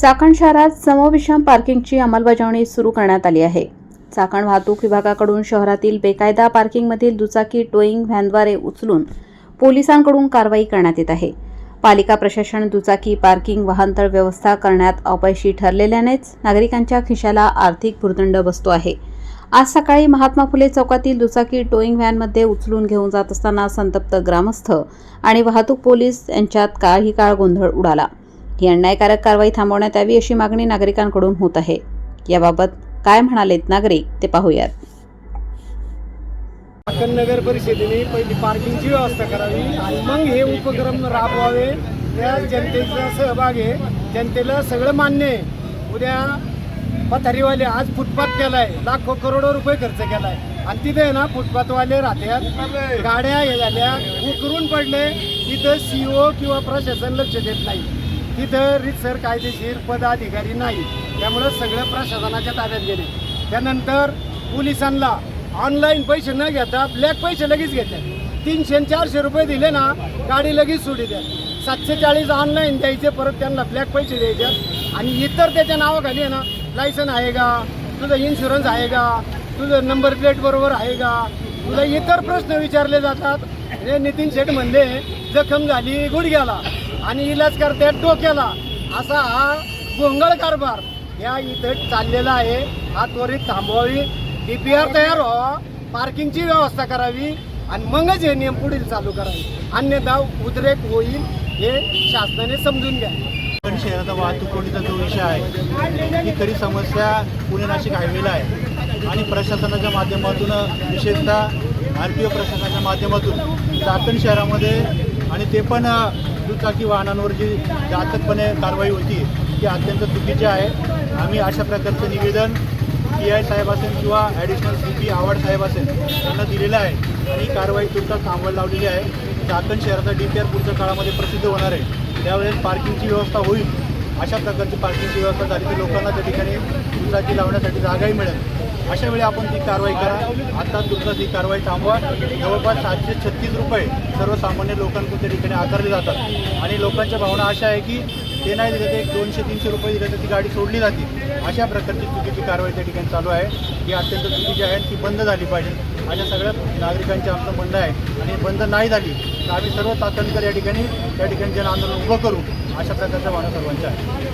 चाकण शहरात समविषम पार्किंगची अंमलबजावणी सुरू करण्यात आली आहे. चाकण वाहतूक विभागाकडून शहरातील बेकायदा पार्किंगमधील दुचाकी टोईंग व्हॅनद्वारे उचलून पोलिसांकडून कारवाई करण्यात येत आहे. पालिका प्रशासन दुचाकी पार्किंग वाहनतळ व्यवस्था करण्यात अपयशी ठरलेल्यानेच नागरिकांच्या खिशाला आर्थिक भुर्दंड बसतो आहे. आज सकाळी महात्मा फुले चौकातील दुचाकी टोईंग व्हॅनमध्ये उचलून घेऊन जात असताना संतप्त ग्रामस्थ आणि वाहतूक पोलीस यांच्यात काही काळ गोंधळ उडाला. ही अन्यायकारक कारवाई थांबवण्यात यावी अशी मागणी नागरिकांकडून होत आहे. याबाबत काय म्हणालेत नागरिक ते पाहूयात. नगर परिषदेने पहिली पार्किंगची व्यवस्था करावी आणि मग हे उपक्रम राबवावे. त्या जनतेचा सहभाग आहे. जनतेला सगळं मान्य आहे. उद्या पथारीवाले आज फुटपाथ केलाय. लाखो करोडो रुपये खर्च केलाय. आणि तिथे आहे ना फुटपाथवाले राहत्यात गाड्या हे झाल्या. उकरून पडले. तिथं सीओ किंवा प्रशासन लक्ष देत नाही. तिथं रितसर कायदेशीर पदाधिकारी नाही. त्यामुळं सगळं प्रशासनाच्या ताब्यात गेले त्यानंतर पोलिसांना ऑनलाईन पैसे न घेता ब्लॅक पैसे लगेच घेतात. तीनशे चारशे रुपये दिले ना गाडी लगेच सोडी द्या सातशे चाळीस ऑनलाईन द्यायचे परत त्यांना ब्लॅक पैसे द्यायचे. आणि इतर त्याच्या नावाखाली आहे ना लायसन आहे का? तुझं इन्शुरन्स आहे का? तुझं नंबर प्लेट बरोबर आहे का? तुला इतर प्रश्न विचारले जातात. हे नितीन शेठ म्हणले जखम झाली गुडघ्याला. आणि इलाज करतात डोक्याला. असा हा गोंगळ कारभार या इथं चाललेला आहे. हा त्वरित थांबवावी. डीपीआर तयार व्हावा. पार्किंगची व्यवस्था करावी. आणि मगच हे नियम पुढील चालू करावी. अन्यथा उद्रेक होईल हे शासनाने समजून घ्या. पण शहराचा वाहतूक कोणीचा जो विषय आहे ही खरी समस्या पुणे नाशिक हायवेला आहे. आणि प्रशासनाच्या माध्यमातून विशेषतः आर टी ओ प्रशासनाच्या माध्यमातून चाकण शहरामध्ये आणि ते पण दुचाकी वाहनांवर जी जाचकपणे कारवाई होती ती अत्यंत चुकीची आहे. आम्ही अशा प्रकारचं निवेदन पी आय साहेब असेल किंवा ॲडिशनल सी पी आव्हाड साहेब असेल त्यांना दिलेलं आहे. आणि ही कारवाई तुमचा थांबवायला लावलेली आहे. चाकण शहराचा डी पी आर पुढच्या काळामध्ये प्रसिद्ध होणार आहे. त्यावेळेस पार्किंगची व्यवस्था होईल. अशा प्रकारची पार्किंगची व्यवस्था झाली तर लोकांना त्या ठिकाणी दुचाकी लावण्यासाठी जागाही मिळेल. अशा वेळी आपण ती कारवाई करा. आता दुसरं ती कारवाई थांबवा. जवळपास सातशे छत्तीस रुपये सर्वसामान्य लोकांकडून त्या ठिकाणी आकारले जातात. आणि लोकांच्या भावना अशा आहे की ते नाही दिले तर एक दोनशे तीनशे रुपये दिले तर ती गाडी सोडली जाते. अशा प्रकारची चुकीची कारवाई त्या ठिकाणी चालू आहे. ही अत्यंत चुकीची आहे ती बंद झाली पाहिजे. अशा सगळ्या नागरिकांचे आमचं म्हणणं आहे आणि बंद नाही झाली तर आम्ही सर्व चाकणकर या ठिकाणी त्या ठिकाणी जन आंदोलन उभं करू. अशा प्रकारच्या भावना सर्वांच्या आहे